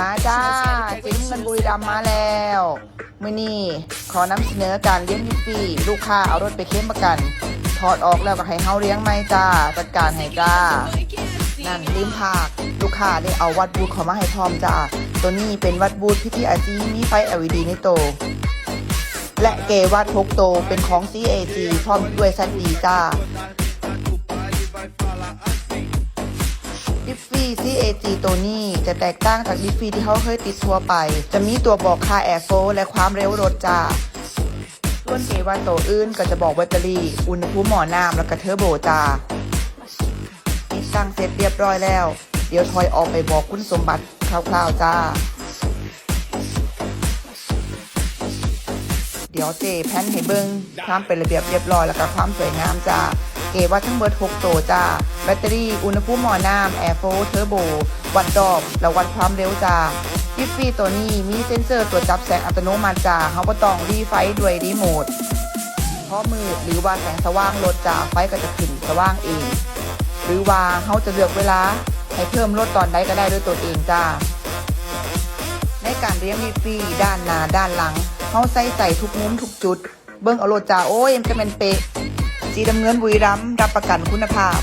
มาจ้าจิ้มเงินบุรีรัมย์มาแล้ว มือนี้ขอนำเสนอการเลี้ยงยิปปี้ลูกค้าเอารถไปเข้มประกัน ถอดออกแล้วก็ให้เฮาเลี้ยงไหมจ้าจัดการให้จ้า นั่นลืมภาคลูกค้าได้เอาวัดบูทเขามาให้พร้อมจ้า ตัวนี้เป็นวัดบูทพิธีอาจีมีไฟ LED ในโต และเกวัดพกโตเป็นของ CAG พร้อมด้วยซัดดีจ้า ดิฟฟี่ CAG ตัวนี้จะแตกต่างจากดิฟฟี่ที่เขาเคยติดทั่วไป จะมีตัวบอกค่าแอร์โฟและความเร็วรถจ้าส่วนเกว่าตัวอื่นก็จะบอกแบตเตอรี่ อุณหภูมิหมอน้ำแล้วก็เทอร์โบจ้าติดตั้งเสร็จเรียบร้อยแล้ว เดี๋ยวทอยออกไปบอกคุณสมบัติคร่าวๆจ้า เดี๋ยวเจแพนให้เบิงความเป็นระเบียบเรียบร้อยแล้วก็ความสวยงามจ้า เกว่าทั้งเบิร์ด6โตวจ้า แบตเตอรี่ อุณหภูมิหมอน้ำแอร์โฟเทอร์โบ วัดดอบ และวัดความเร็วจ้ายิฟฟี่ตัวนี้มีเซ็นเซอร์ตรวจจับแสงอัตโนมัติจ้าเขาก็ต้องรีไฟด้วยรีโมทเพราะมืดหรือว่าแสงสว่างลดจ้าไฟก็จะขึ้นสว่างเอง หรือว่าเขาจะเลือกเวลา ให้เพิ่มลดตอนใดก็ได้ด้วยตัวเองจ้า ในการเลี้ยงวีฟรีด้านหน้าด้านหลังเขาใส่ใส่ทุกมุมทุกจุด เบิ้งเอาโลดจ่าโอ้ยมันจะเป็นเป๊ะ สีดำเงินบุรีรัมย์รับประกันคุณภาพ